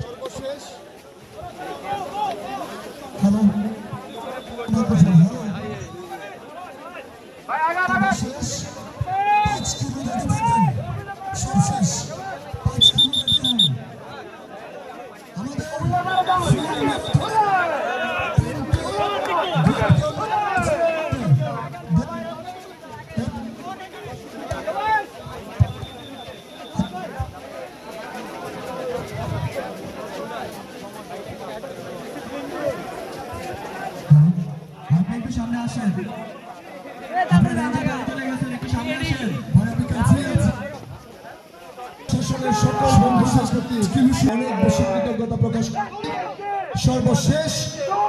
সর্বশেষ হ্যালো কাছেই আছি শাসনের সকল কৃতজ্ঞতা প্রকাশ সর্বশেষ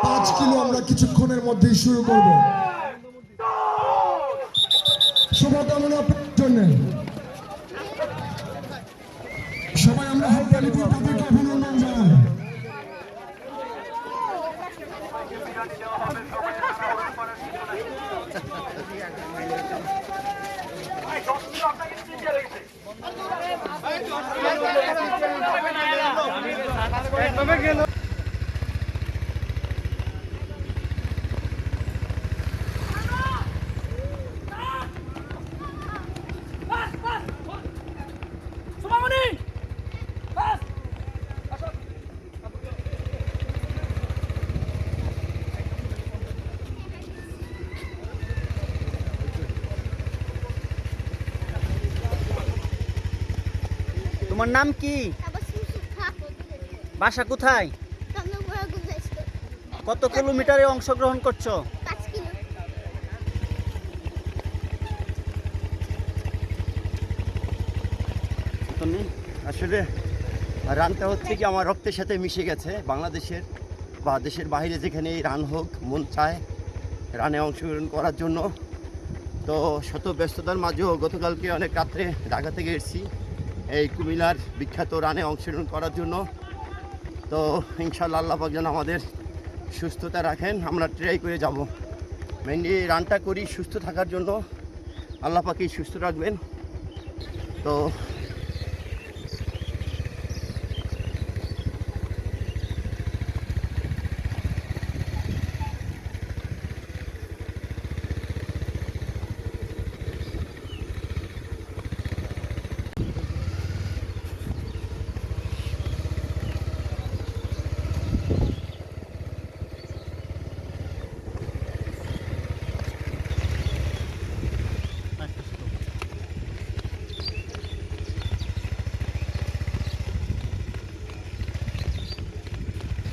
পাঁচ কিলো আমরা কিছুক্ষণের মধ্যেই শুরু করব। শুভকামনা জন্য সবাই হাততালি তাদেরকে অভিনন্দন জানাই সুমামণি তোমার নাম কি? বাসা কোথায়? কত কিলোমিটারে অংশগ্রহণ করছ? আসলে রানটা হচ্ছে কি আমার রক্তের সাথে মিশে গেছে বাংলাদেশের বা দেশের বাইরে যেখানে এই রান হোক মন চায় রানে অংশগ্রহণ করার জন্য। তো শত ব্যস্ততার মাঝেও গতকালকে অনেক রাত্রে ঢাকা থেকে এসেছি। এই কুমিল্লার বিখ্যাত রানে অংশগ্রহণ করার জন্য। তো ইনশাল্লাহ আল্লাহ যেন আমাদের সুস্থতা রাখেন, আমরা ট্রাই করে যাব। মেনলি রানটা করি সুস্থ থাকার জন্য। আল্লাহ পাকেই সুস্থ রাখবেন। তো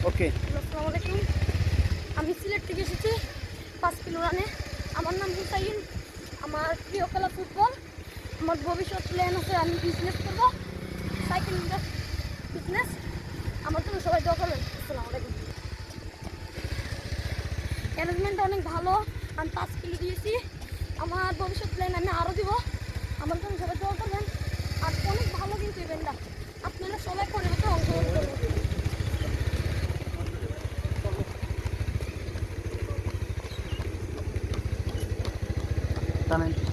ওকে। আসসালামু আলাইকুম আমি সিলেট থেকে এসেছি পাঁচ কিলো রানে। আমার নাম হুসাইন। আমার প্রিয় খেলা ফুটবল। আমার ভবিষ্যৎ প্ল্যান আছে, আমি বিজনেস করব। সাইকেল বিজনেস আমার জন্য সবাই দোয়া করবেন। আলাইকুম ম্যানেজমেন্ট অনেক ভালো। আমি পাঁচ কিলো দিয়েছি। আমার ভবিষ্যৎ প্ল্যান আমি আরও দিব। আমার জন্য সবাই দোয়া আর অনেক ভালো কিন্তু ইভেন্টটা আপনারা সবাই পরিবর্তে অংশগ্রহণ জানেন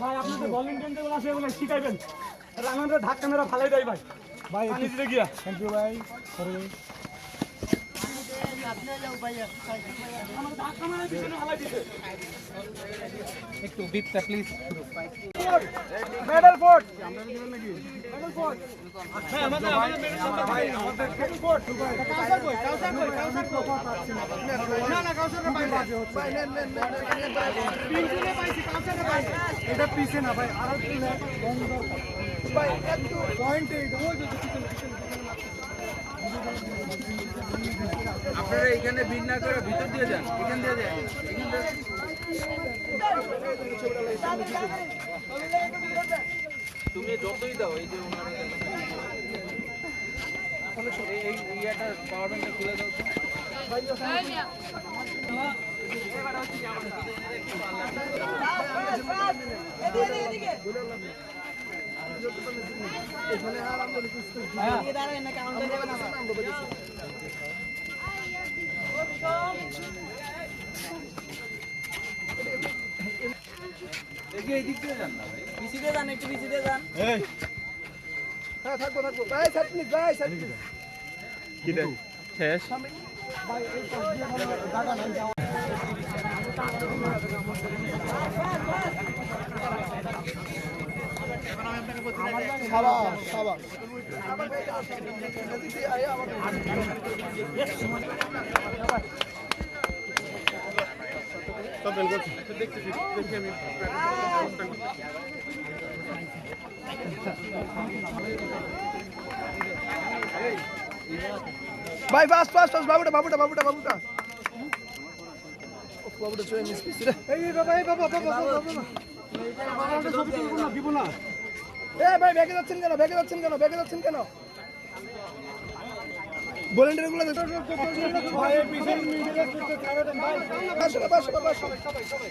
করবেন টানেন কেন্দ্রগুলো আছে বলে শিখাইবেন। রানারে ধাক্কা মেরা ফালাই দেয় ভাই। ভাই পানি দিতে গিয়া। থ্যাংক ইউ ভাই একটু বিটটা প্লিজ মেডাল ফোর্ট আপনারা এখানে ভিড় না করে ভিতর দিয়ে যান, এখান দিয়ে যান, এখান দিয়ে তুমি যতই দাও এই যে ওনারা এই- ইয়াটা পাওয়ার ব্যাংকটা খুলে দাও তো। দেখি এই দিক দিয়ে যান না ভাই। পিছিয়ে যান একটু পিছিয়ে যান। হ্যাঁ থাকব থাকব। ভাই সাইড প্লিজ ভাই সাইড প্লিজ শেষ? সাবাস। সাবাস। ভাই ফাস্ট ফাস্ট ফাস্ট বাবুটা বাবুটা বাবুটা বাবুটা। বাবুটা চলে মিস রে এই, বাবা এই, বাবা বাবা বাবা বাবা। ছবি তুলবো না দিব না এ ভাই ব্যাগে যাচ্ছেন কেন? ব্যাগে যাচ্ছেন কেন? ব্যাগে যাচ্ছেন কেন? ভলেন্টিয়ারগুলো ভাই পিছনে মিডিলে করতে দেন ভাই না। সবাই সবাই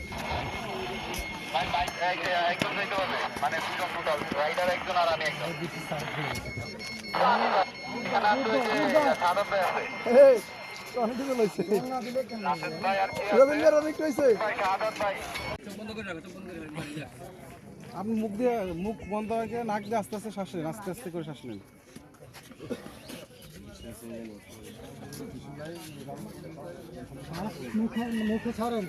আপনি মুখ দিয়ে মুখ বন্ধ রেখে নাক দিয়ে আস্তে আস্তে শ্বাস নেন আস্তে আস্তে করে শ্বাস নেন। মুখে মুখে ছাড়েন।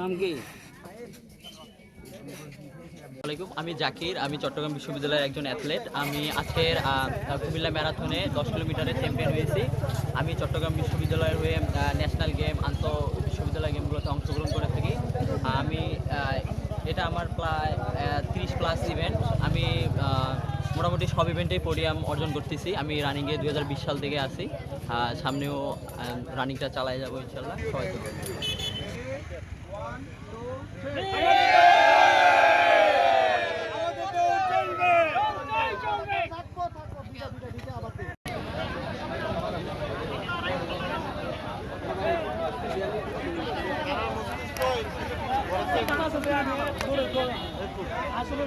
নাম কি? আমি জাকির, আমি চট্টগ্রাম বিশ্ববিদ্যালয়ের একজন অ্যাথলেট। আমি আজকের কুমিল্লা ম্যারাথনে দশ কিলোমিটারে চ্যাম্পিয়ন হয়েছি। আমি চট্টগ্রাম বিশ্ববিদ্যালয়ের হয়ে ন্যাশনাল গেম, আন্তঃ বিশ্ববিদ্যালয় গেমগুলোতে অংশগ্রহণ করে থাকি। আমি এটা আমার প্রায় তিরিশ প্লাস ইভেন্ট। আমি মোটামুটি সব ইভেন্টেই পোডিয়াম অর্জন করতেছি। আমি রানিংয়ে দু হাজার বিশ সাল থেকে আসি সামনেও রানিংটা চালাই যাব ইনশাল্লাহ। সবাই থাকবেন। আসলে